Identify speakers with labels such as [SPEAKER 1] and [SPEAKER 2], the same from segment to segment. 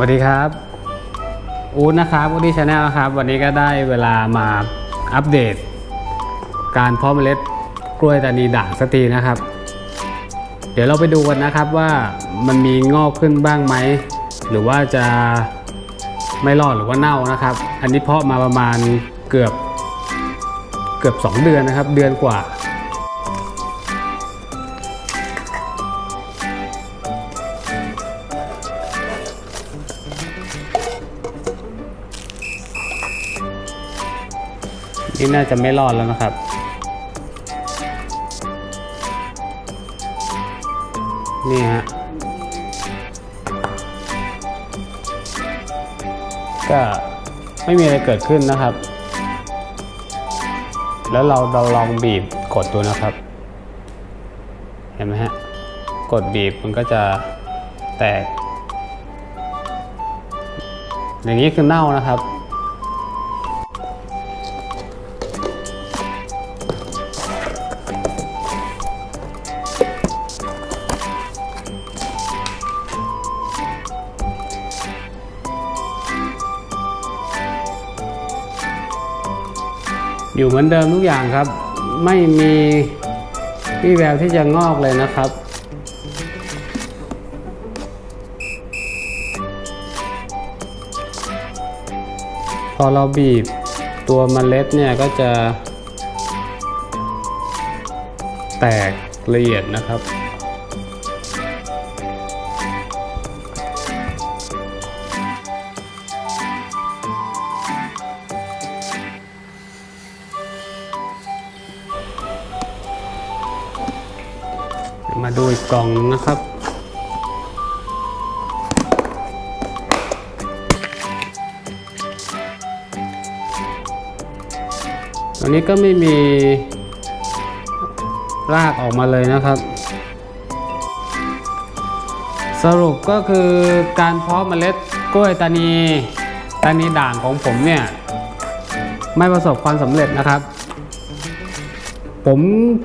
[SPEAKER 1] สวัสดีครับอู๊ดนะครับอูดี้ชาแนลนะครับ วันนี้ก็ได้เวลามาอัปเดต การเพาะเมล็ดกล้วยตานีด่างสักทีนะครับ เดี๋ยวเราไปดูกันนะครับว่ามันมีงอกขึ้นบ้างไหม หรือว่าจะไม่รอดหรือว่าเน่านะครับ อันนี้เพาะมาประมาณเกือบเกือบ 2 เดือนนะครับ เดือนกว่า นี่น่าจะไม่รอดแล้วนะครับ นี่ฮะ ก็ไม่มีอะไรเกิดขึ้นนะครับ แล้วเราเราลองบีบกดดูนะครับ เห็นไหมฮะ กดบีบมันก็จะแตก อย่างนี้คือเน่านะครับ อยู่เหมือนเดิมทุกอย่างครับ ไม่มีวี่แววที่จะงอกเลยนะครับ พอเราบีบตัวเมล็ดเนี่ยก็จะ แตกละเอียดนะครับ มาดูอีกกล่องนะครับอันนี้ก็ไม่มีรากออกมาเลยนะครับ สรุปก็คือการเพาะเมล็ดกล้วยตานีตานีด่างของผมเนี่ย ไม่ประสบความสำเร็จนะครับ ผม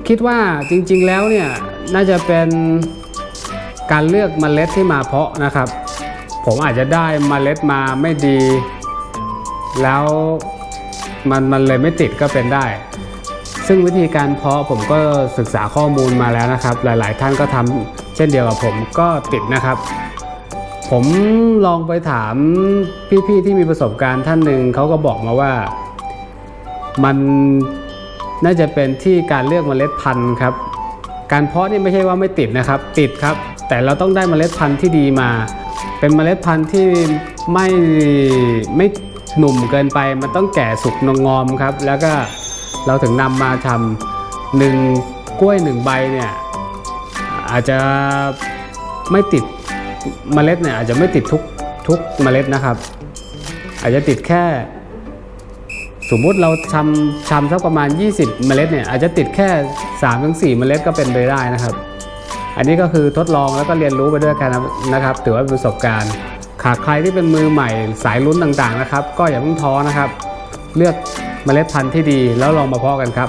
[SPEAKER 1] คิดว่าจริง ๆ แล้วเนี่ย น่าจะเป็นการเลือกเมล็ดที่มาเพาะนะครับ ผมอาจจะได้เมล็ดมาไม่ดี แล้วมันมันเลยไม่ติดก็เป็นได้ ซึ่งวิธีการเพาะผมก็ศึกษาข้อมูลมาแล้วนะครับ หลาย ๆ ท่านก็ทำเช่นเดียวกับผมก็ติดนะครับ ผมลองไปถามพี่ ๆ ที่มีประสบการณ์ท่านหนึ่งเขาก็บอกมาว่ามันน่าจะเป็นที่การเลือกเมล็ดพันธุ์ครับ การเพาะนี่ไม่ใช่ว่าไม่ติดนะครับ ติดครับ แต่เราต้องได้เมล็ดพันธุ์ที่ดีมา เป็นเมล็ดพันธุ์ที่ไม่ไม่หนุ่มเกินไป มันต้องแก่สุกนงงอมครับ แล้วก็เราถึงนำมาทำหนึ่งกล้วยหนึ่งใบเนี่ยอาจจะไม่ติดเมล็ดเนี่ยอาจจะไม่ติดทุกทุกเมล็ดนะครับ อาจจะติดแค่ สมมุติเราชำชำสักประมาณ 20 เมล็ดเนี่ยอาจจะติดแค่3-4ถึง4เมล็ดก็เป็นไปได้นะครับ อันนี้ก็คือทดลองแล้วก็เรียนรู้ไปด้วยกันนะครับ ถือว่าเป็นประสบการณ์หากใครที่เป็นมือใหม่สายลุ้นต่างๆนะครับ ก็อย่าเพิ่งท้อนะครับ เลือกเมล็ดพันธุ์ที่ดีแล้วลองมาเพาะกันครับ